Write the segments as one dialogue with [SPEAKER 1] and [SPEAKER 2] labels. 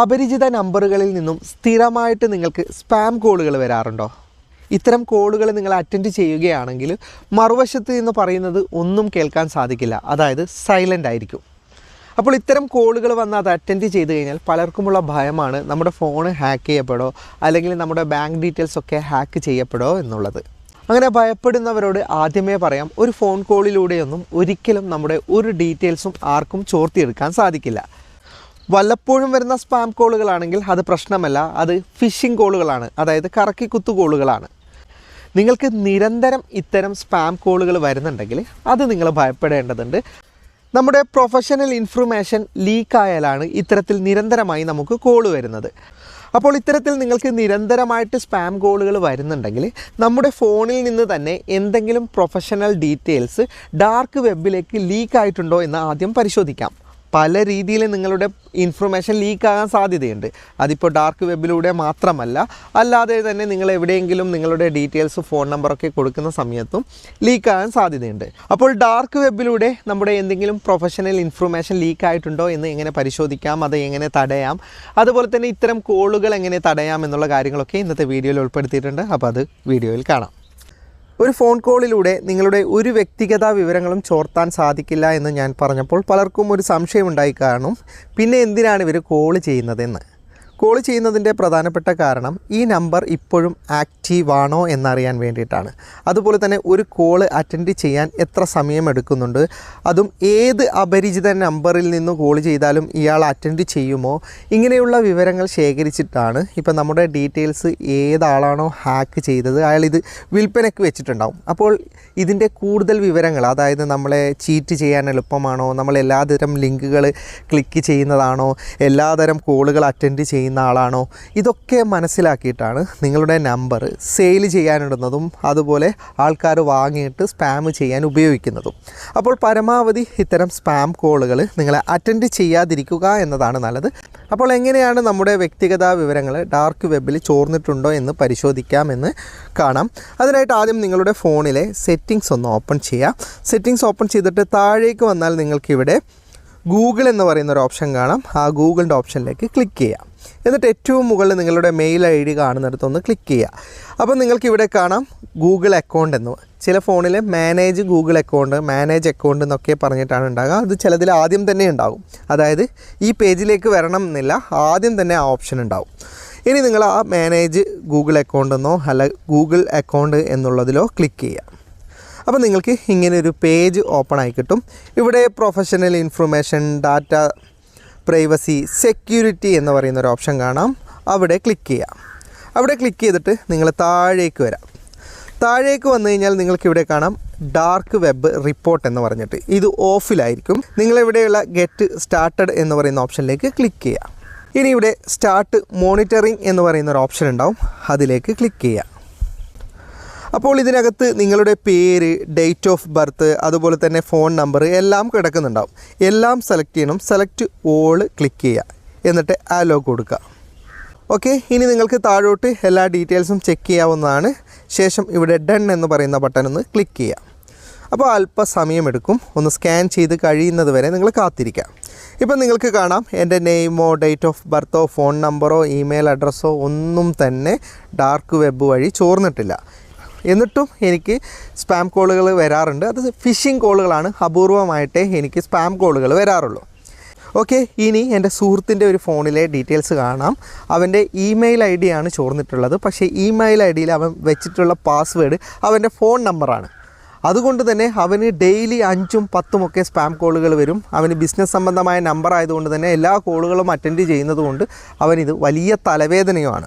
[SPEAKER 1] അപരിചിത നമ്പറുകളിൽ നിന്നും സ്ഥിരമായിട്ട് നിങ്ങൾക്ക് സ്പാം കോളുകൾ വരാറുണ്ടോ? ഇത്തരം കോളുകൾ നിങ്ങൾ അറ്റൻഡ് ചെയ്യുകയാണെങ്കിൽ മറുവശത്ത് നിന്ന് പറയുന്നത് ഒന്നും കേൾക്കാൻ സാധിക്കില്ല. അതായത് സൈലന്റ് ആയിരിക്കും. അപ്പോൾ ഇത്തരം കോളുകൾ വന്ന് അത് അറ്റൻഡ് ചെയ്ത് കഴിഞ്ഞാൽ പലർക്കുമുള്ള ഭയമാണ് നമ്മുടെ ഫോൺ ഹാക്ക് ചെയ്യപ്പെടോ അല്ലെങ്കിൽ നമ്മുടെ ബാങ്ക് ഡീറ്റെയിൽസ് ഒക്കെ ഹാക്ക് ചെയ്യപ്പെടോ എന്നുള്ളത്. അങ്ങനെ ഭയപ്പെടുന്നവരോട് ആദ്യമേ പറയാം ഒരു ഫോൺ കോളിലൂടെയൊന്നും ഒരിക്കലും നമ്മുടെ ഒരു ഡീറ്റെയിൽസും ആർക്കും ചോർത്തിയെടുക്കാൻ സാധിക്കില്ല. വല്ലപ്പോഴും വരുന്ന സ്പാം കോളുകളാണെങ്കിൽ അത് പ്രശ്നമല്ല. അത് ഫിഷിംഗ് കോളുകളാണ്. അതായത് കറക്കി കുത്തു കോളുകളാണ്. നിങ്ങൾക്ക് നിരന്തരം ഇത്തരം സ്പാം കോളുകൾ വരുന്നുണ്ടെങ്കിൽ അത് നിങ്ങൾ ഭയപ്പെടേണ്ടതുണ്ട്. നമ്മുടെ പ്രൊഫഷണൽ ഇൻഫർമേഷൻ ലീക്കായാലാണ് ഇത്തരത്തിൽ നിരന്തരമായി നമുക്ക് കോൾ വരുന്നത്. അപ്പോൾ ഇത്തരത്തിൽ നിങ്ങൾക്ക് നിരന്തരമായിട്ട് സ്പാം കോളുകൾ വരുന്നുണ്ടെങ്കിൽ നമ്മുടെ ഫോണിൽ നിന്ന് തന്നെ എന്തെങ്കിലും പ്രൊഫഷണൽ ഡീറ്റെയിൽസ് ഡാർക്ക് വെബിലേക്ക് ലീക്ക് ആയിട്ടുണ്ടോ എന്ന് ആദ്യം പരിശോധിക്കാം. പല രീതിയിൽ നിങ്ങളുടെ ഇൻഫർമേഷൻ ലീക്ക് ആകാൻ സാധ്യതയുണ്ട്. അതിപ്പോൾ ഡാർക്ക് വെബിലൂടെ മാത്രമല്ല അല്ലാതെ തന്നെ നിങ്ങൾ എവിടെയെങ്കിലും നിങ്ങളുടെ ഡീറ്റെയിൽസ് ഫോൺ നമ്പറൊക്കെ കൊടുക്കുന്ന സമയത്തും ലീക്ക് ആകാൻ സാധ്യതയുണ്ട്. അപ്പോൾ ഡാർക്ക് വെബിലൂടെ നമ്മുടെ എന്തെങ്കിലും പ്രൊഫഷണൽ ഇൻഫർമേഷൻ ലീക്ക് ആയിട്ടുണ്ടോ എന്ന് എങ്ങനെ പരിശോധിക്കാം അത് എങ്ങനെ തടയാം അതുപോലെ തന്നെ ഇത്തരം കോളുകൾ എങ്ങനെ തടയാം എന്നുള്ള കാര്യങ്ങളൊക്കെ ഇന്നത്തെ വീഡിയോയിൽ ഉൾപ്പെടുത്തിയിട്ടുണ്ട്. അപ്പോൾ അത് വീഡിയോയിൽ കാണാം. ഒരു ഫോൺ കോളിലൂടെ നിങ്ങളുടെ ഒരു വ്യക്തിഗത വിവരങ്ങളും ചോർത്താൻ സാധിക്കില്ല എന്ന് ഞാൻ പറഞ്ഞപ്പോൾ പലർക്കും ഒരു സംശയമുണ്ടായി കാണും. പിന്നെ എന്തിനാണ് ഇവർ കോൾ ചെയ്യുന്നതെന്ന്? കോൾ ചെയ്യുന്നതിന്റെ പ്രധാനപ്പെട്ട കാരണം ഈ നമ്പർ ഇപ്പോഴും ആക്റ്റീവാണോ എന്നറിയാൻ വേണ്ടിയിട്ടാണ്. അതുപോലെ തന്നെ ഒരു കോൾ അറ്റൻഡ് ചെയ്യാൻ എത്ര സമയം എടുക്കുന്നുണ്ട് അതും ഏത് അപരിചിത നമ്പറിൽ നിന്ന് കോൾ ചെയ്താലും ഇയാൾ അറ്റൻഡ് ചെയ്യുമോ ഇങ്ങനെയുള്ള വിവരങ്ങൾ ശേഖരിച്ചിട്ടാണ് ഇപ്പം നമ്മുടെ ഡീറ്റെയിൽസ് ഏതാളാണോ ഹാക്ക് ചെയ്തത് അയാൾ ഇത് വിൽപ്പനയ്ക്ക് വെച്ചിട്ടുണ്ടാവും. അപ്പോൾ ഇതിന്റെ കൂടുതൽ വിവരങ്ങൾ അതായത് നമ്മളെ ചീറ്റ് ചെയ്യാൻ എളുപ്പമാണോ നമ്മൾ എല്ലാതരം ലിങ്കുകൾ ക്ലിക്ക് ചെയ്യുന്നതാണോ എല്ലാതരം കോളുകൾ അറ്റൻഡ് ചെയ്യുന്ന ആളാണോ? ഇതൊക്കെ മനസ്സിലാക്കിയിട്ടാണ് നിങ്ങളുടെ നമ്പർ സെയിൽ ചെയ്യാനിടുന്നതും അതുപോലെ ആൾക്കാർ വാങ്ങിയിട്ട് സ്പാം ചെയ്യാൻ ഉപയോഗിക്കുന്നതും. അപ്പോൾ പരമാവധി ഇത്തരം സ്പാം കോളുകൾ നിങ്ങളെ അറ്റൻഡ് ചെയ്യാതിരിക്കുക എന്നതാണ് നല്ലത്. അപ്പോൾ എങ്ങനെയാണ് നമ്മുടെ വ്യക്തിഗത വിവരങ്ങൾ ഡാർക്ക് വെബിൽ ചോർന്നിട്ടുണ്ടോ എന്ന് പരിശോധിക്കാമെന്ന് കാണാം. അതിനായിട്ട് ആദ്യം നിങ്ങളുടെ ഫോണിലെ സെറ്റിങ്സ് ഒന്ന് ഓപ്പൺ ചെയ്യുക സെറ്റിങ്സ് ഓപ്പൺ ചെയ്തിട്ട് താഴേക്ക് വന്നാൽ നിങ്ങൾക്കിവിടെ ഗൂഗിൾ എന്ന് പറയുന്ന ഒരു ഓപ്ഷൻ കാണാം. ആ ഗൂഗിളിന്റെ ഓപ്ഷനിലേക്ക് ക്ലിക്ക് ചെയ്യാം. എന്നിട്ട് ഏറ്റവും മുകളിൽ നിങ്ങളുടെ മെയിൽ ഐ ഡി കാണുന്നിടത്തൊന്ന് ക്ലിക്ക് ചെയ്യുക അപ്പോൾ നിങ്ങൾക്ക് ഇവിടെ കാണാം ഗൂഗിൾ അക്കൗണ്ട് എന്ന്. ചില ഫോണിൽ manage Google account manage account എന്നൊക്കെ പറഞ്ഞിട്ടാണ് ഉണ്ടാകുക അത് ചിലതിൽ ആദ്യം തന്നെ ഉണ്ടാകും. അതായത് ഈ പേജിലേക്ക് വരണം എന്നില്ല ആദ്യം തന്നെ ആ ഓപ്ഷൻ ഉണ്ടാകും ഇനി നിങ്ങൾ ആ മാനേജ് ഗൂഗിൾ അക്കൗണ്ട് എന്നോ അല്ല ഗൂഗിൾ അക്കൗണ്ട് എന്നുള്ളതിലോ ക്ലിക്ക് ചെയ്യുക അപ്പോൾ നിങ്ങൾക്ക് ഇങ്ങനെ ഒരു പേജ് ഓപ്പൺ ആയി കിട്ടും. ഇവിടെ professional information data privacy security എന്ന് പറയുന്ന ഒരു ഓപ്ഷൻ കാണാം. അവിടെ ക്ലിക്ക് ചെയ്യാം. അവിടെ ക്ലിക്ക് ചെയ്തിട്ട് നിങ്ങൾ താഴേക്ക് വരാം. താഴേക്ക് വന്നു കഴിഞ്ഞാൽ നിങ്ങൾക്ക് ഇവിടെ കാണാം ഡാർക്ക് വെബ് റിപ്പോർട്ട് എന്ന് പറഞ്ഞിട്ട്. ഇത് ഓഫിലായിരിക്കും നിങ്ങളിവിടെയുള്ള ഗെറ്റ് സ്റ്റാർട്ടഡ് എന്ന് പറയുന്ന ഓപ്ഷനിലേക്ക് ക്ലിക്ക് ചെയ്യാം. ഇനി ഇവിടെ സ്റ്റാർട്ട് മോണിറ്ററിംഗ് എന്ന് പറയുന്ന ഒരു ഓപ്ഷൻ ഉണ്ടാവും. അതിലേക്ക് ക്ലിക്ക് ചെയ്യാം. അപ്പോൾ ഇതിനകത്ത് നിങ്ങളുടെ പേര് ഡേറ്റ് ഓഫ് ബർത്ത് അതുപോലെ തന്നെ ഫോൺ നമ്പർ എല്ലാം കിടക്കുന്നുണ്ടാവും. എല്ലാം സെലക്ട് ചെയ്യണം. സെലക്ട് ഓൾ ക്ലിക്ക് ചെയ്യുക. എന്നിട്ട് ആലോ കൊടുക്കുക. ഓക്കെ ഇനി നിങ്ങൾക്ക് താഴോട്ട് എല്ലാ ഡീറ്റെയിൽസും ചെക്ക് ചെയ്യാവുന്നതാണ്. ശേഷം ഇവിടെ ഡൺ എന്ന് പറയുന്ന ബട്ടൺ ഒന്ന് ക്ലിക്ക് ചെയ്യാം അപ്പോൾ അല്പസമയമെടുക്കും ഒന്ന് സ്കാൻ ചെയ്ത് കഴിയുന്നത് വരെ നിങ്ങൾ കാത്തിരിക്കാം. ഇപ്പം നിങ്ങൾക്ക് കാണാം. എന്റെ നെയിമോ ഡേറ്റ് ഓഫ് ബർത്തോ ഫോൺ നമ്പറോ ഇമെയിൽ അഡ്രസ്സോ ഒന്നും തന്നെ ഡാർക്ക് വെബ് വഴി ചോർന്നിട്ടില്ല. എന്നിട്ടും എനിക്ക് സ്പാം കോളുകൾ വരാറുണ്ട്. അത് ഫിഷിംഗ് കോളുകളാണ് അപൂർവമായിട്ടേ എനിക്ക് സ്പാം കോളുകൾ വരാറുള്ളൂ. ഓക്കെ ഇനി എന്റെ സുഹൃത്തിന്റെ ഒരു ഫോണിലെ ഡീറ്റെയിൽസ് കാണാം. അവന്റെ ഇമെയിൽ ഐ ആണ് ചോർന്നിട്ടുള്ളത്. പക്ഷേ ഇമെയിൽ ഐ ഡിയിൽ അവൻ വെച്ചിട്ടുള്ള പാസ്വേഡ് അവന്റെ ഫോൺ നമ്പറാണ് അതുകൊണ്ട് തന്നെ അവന് ഡെയിലി അഞ്ചും പത്തും ഒക്കെ സ്പാം കോളുകൾ വരും. അവന് ബിസിനസ് സംബന്ധമായ നമ്പർ ആയതുകൊണ്ട് തന്നെ എല്ലാ കോളുകളും അറ്റൻഡ് ചെയ്യുന്നതുകൊണ്ട് അവനിത് വലിയ തലവേദനയുമാണ്.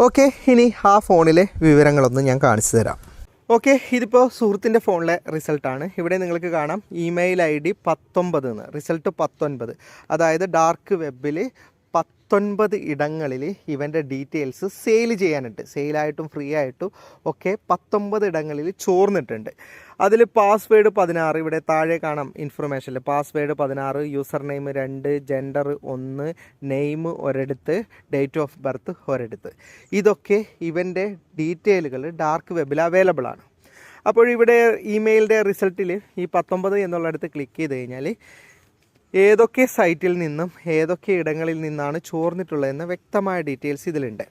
[SPEAKER 1] ഓക്കെ ഇനി ആ ഫോണിലെ വിവരങ്ങളൊന്ന് ഞാൻ കാണിച്ചു തരാം. ഓക്കെ ഇതിപ്പോൾ സുഹൃത്തിന്റെ ഫോണിലെ റിസൾട്ടാണ്. ഇവിടെ നിങ്ങൾക്ക് കാണാം. ഇമെയിൽ ഐ ഡി പത്തൊമ്പത് എന്ന്. റിസൾട്ട് പത്തൊൻപത്. അതായത് ഡാർക്ക് വെബിൽ പത്തൊൻപത് ഇടങ്ങളിൽ ഇവന്റെ ഡീറ്റെയിൽസ് സെയിൽ ചെയ്യാനുണ്ട്. സെയിലായിട്ടും ഫ്രീ ആയിട്ടും ഒക്കെ പത്തൊമ്പത് ഇടങ്ങളിൽ ചോർന്നിട്ടുണ്ട്. അതിൽ പാസ്വേഡ് പതിനാറ് ഇവിടെ താഴെ കാണാം ഇൻഫർമേഷനിൽ പാസ്വേഡ് പതിനാറ് യൂസർ നെയിം രണ്ട് ജെൻഡർ ഒന്ന് നെയിം ഒരിടത്ത് ഡേറ്റ് ഓഫ് ബർത്ത് ഒരിടത്ത്. ഇതൊക്കെ ഇവന്റെ ഡീറ്റെയിലുകൾ ഡാർക്ക് വെബിൽ അവൈലബിൾ ആണ്. അപ്പോൾ ഇവിടെ ഇമെയിലിന്റെ റിസൾട്ടിൽ ഈ പത്തൊമ്പത് എന്നുള്ളിടത്ത് ക്ലിക്ക് ചെയ്ത് കഴിഞ്ഞാൽ ഏതൊക്കെ സൈറ്റിൽ നിന്നും ഏതൊക്കെ ഇടങ്ങളിൽ നിന്നാണ് ചോർന്നിട്ടുള്ളതെന്ന് വ്യക്തമായ ഡീറ്റെയിൽസ് ഇതിലുണ്ട്.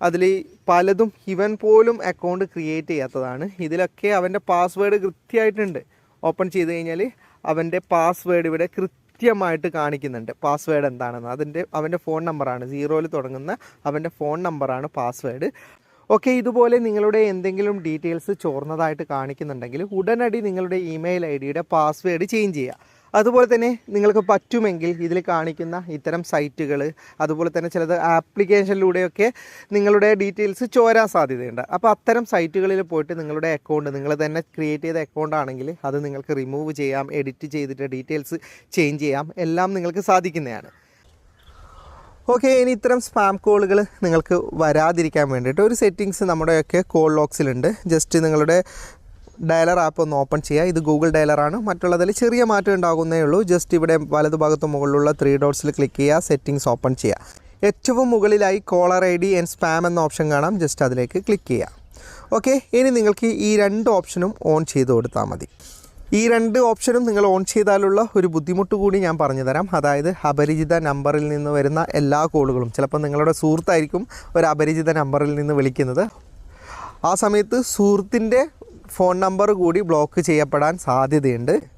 [SPEAKER 1] അതിൽ പലതും ഇവൻ പോലും അക്കൗണ്ട് ക്രിയേറ്റ് ചെയ്യാത്തതാണ്. ഇതിലൊക്കെ അവന്റെ പാസ്വേഡ് കൃത്യമായിട്ടുണ്ട്. ഓപ്പൺ ചെയ്ത് കഴിഞ്ഞാൽ അവന്റെ പാസ്വേഡ് ഇവിടെ കൃത്യമായിട്ട് കാണിക്കുന്നുണ്ട്. പാസ്വേഡ് എന്താണെന്ന്. അതിന്റെ അവന്റെ ഫോൺ നമ്പറാണ് സീറോയിൽ തുടങ്ങുന്ന അവന്റെ ഫോൺ നമ്പറാണ് പാസ്വേഡ് ഓക്കെ ഇതുപോലെ നിങ്ങളുടെ എന്തെങ്കിലും ഡീറ്റെയിൽസ് ചോർന്നതായിട്ട് കാണിക്കുന്നുണ്ടെങ്കിൽ ഉടനടി നിങ്ങളുടെ ഇമെയിൽ ഐ ഡിയുടെ പാസ്വേഡ് ചേഞ്ച് ചെയ്യുക. അതുപോലെ തന്നെ നിങ്ങൾക്ക് പറ്റുമെങ്കിൽ ഇതിൽ കാണിക്കുന്ന ഇത്തരം സൈറ്റുകൾ അതുപോലെ തന്നെ ചിലത് ആപ്ലിക്കേഷനിലൂടെയൊക്കെ നിങ്ങളുടെ ഡീറ്റെയിൽസ് ചോരാൻ സാധ്യതയുണ്ട്. അപ്പോൾ അത്തരം സൈറ്റുകളിൽ പോയിട്ട് നിങ്ങളുടെ അക്കൗണ്ട് നിങ്ങൾ തന്നെ ക്രിയേറ്റ് ചെയ്ത അക്കൗണ്ട് ആണെങ്കിൽ അത് നിങ്ങൾക്ക് റിമൂവ് ചെയ്യാം എഡിറ്റ് ചെയ്തിട്ട് ഡീറ്റെയിൽസ് ചേഞ്ച് ചെയ്യാം എല്ലാം നിങ്ങൾക്ക് സാധിക്കുന്നതാണ്. ഓക്കെ ഇനി ഇത്തരം സ്പാം കോളുകൾ നിങ്ങൾക്ക് വരാതിരിക്കാൻ വേണ്ടിയിട്ട് ഒരു സെറ്റിങ്സ് നമ്മുടെയൊക്കെ കോൾ ലോക്സിലുണ്ട് ജസ്റ്റ് നിങ്ങളുടെ ഡയലർ ആപ്പ് ഒന്ന് ഓപ്പൺ ചെയ്യുക. ഇത് ഗൂഗിൾ ഡയലറാണ് മറ്റുള്ളതിൽ ചെറിയ മാറ്റം ഉണ്ടാകുന്നേ ഉള്ളൂ. ജസ്റ്റ് ഇവിടെ വലതുഭാഗത്ത് മുകളിലുള്ള ത്രീ ഡോട്ട്സിൽ ക്ലിക്ക് ചെയ്യുക. സെറ്റിംഗ്സ് ഓപ്പൺ ചെയ്യുക. ഏറ്റവും മുകളിലായി caller I D and spam എന്ന ഓപ്ഷൻ കാണാം. ജസ്റ്റ് അതിലേക്ക് ക്ലിക്ക് ചെയ്യുക. ഓക്കെ ഇനി നിങ്ങൾക്ക് ഈ രണ്ട് ഓപ്ഷനും ഓൺ ചെയ്ത് കൊടുത്താൽ മതി. ഈ രണ്ട് ഓപ്ഷനും നിങ്ങൾ ഓൺ ചെയ്താലുള്ള ഒരു ബുദ്ധിമുട്ട് കൂടി ഞാൻ പറഞ്ഞു തരാം. അതായത് അപരിചിത നമ്പറിൽ നിന്ന് വരുന്ന എല്ലാ കോളുകളും ചിലപ്പോൾ നിങ്ങളുടെ സുഹൃത്തായിരിക്കും ഒരു അപരിചിത നമ്പറിൽ നിന്ന് വിളിക്കുന്നത്. ആ സമയത്ത് സുഹൃത്തിന്റെ ഫോൺ നമ്പർ കൂടി ബ്ലോക്ക് ചെയ്യപ്പെടാൻ സാധ്യതയുണ്ട്.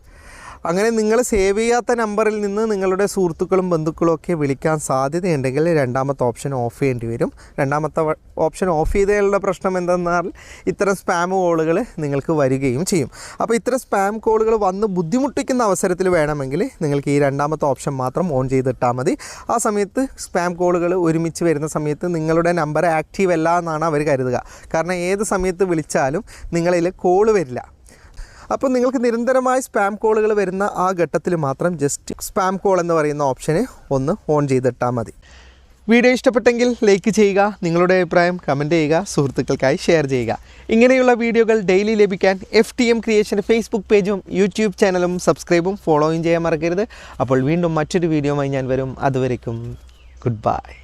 [SPEAKER 1] അങ്ങനെ നിങ്ങൾ സേവ് ചെയ്യാത്ത നമ്പറിൽ നിന്ന് നിങ്ങളുടെ സുഹൃത്തുക്കളും ബന്ധുക്കളും ഒക്കെ വിളിക്കാൻ സാധ്യതയുണ്ടെങ്കിൽ രണ്ടാമത്തെ ഓപ്ഷൻ ഓഫ് ചെയ്യേണ്ടി വരും. രണ്ടാമത്തെ ഓപ്ഷൻ ഓഫ് ചെയ്തതിലുള്ള പ്രശ്നം എന്തെന്നാൽ ഇത്തരം സ്പാം കോളുകൾ നിങ്ങൾക്ക് വരികയും ചെയ്യും. അപ്പോൾ ഇത്തരം സ്പാം കോളുകൾ വന്ന് ബുദ്ധിമുട്ടിക്കുന്ന അവസരത്തിൽ വേണമെങ്കിൽ നിങ്ങൾക്ക് ഈ രണ്ടാമത്തെ ഓപ്ഷൻ മാത്രം ഓൺ ചെയ്തിട്ടാൽ മതി. ആ സമയത്ത് സ്പാം കോളുകൾ ഒരുമിച്ച് വരുന്ന സമയത്ത് നിങ്ങളുടെ നമ്പർ ആക്റ്റീവ് അല്ല എന്നാണ് അവർ കരുതുക. കാരണം ഏത് സമയത്ത് വിളിച്ചാലും നിങ്ങളിൽ കോൾ വരില്ല. അപ്പോൾ നിങ്ങൾക്ക് നിരന്തരമായി സ്പാം കോളുകൾ വരുന്ന ആ ഘട്ടത്തിൽ മാത്രം ജസ്റ്റ് സ്പാം കോൾ എന്ന് പറയുന്ന ഓപ്ഷന് ഒന്ന് ഓൺ ചെയ്തിട്ടാൽ മതി. വീഡിയോ ഇഷ്ടപ്പെട്ടെങ്കിൽ ലൈക്ക് ചെയ്യുക നിങ്ങളുടെ അഭിപ്രായം കമന്റ് ചെയ്യുക സുഹൃത്തുക്കൾക്കായി ഷെയർ ചെയ്യുക. ഇങ്ങനെയുള്ള വീഡിയോകൾ ഡെയിലി ലഭിക്കാൻ എഫ് ടി എം ക്രിയേഷന്റെ ഫേസ്ബുക്ക് പേജും യൂട്യൂബ് ചാനലും സബ്സ്ക്രൈബും ഫോളോയും ചെയ്യാൻ മറക്കരുത്. അപ്പോൾ വീണ്ടും മറ്റൊരു വീഡിയോയുമായി ഞാൻ വരും. അതുവരേക്കും ഗുഡ് ബൈ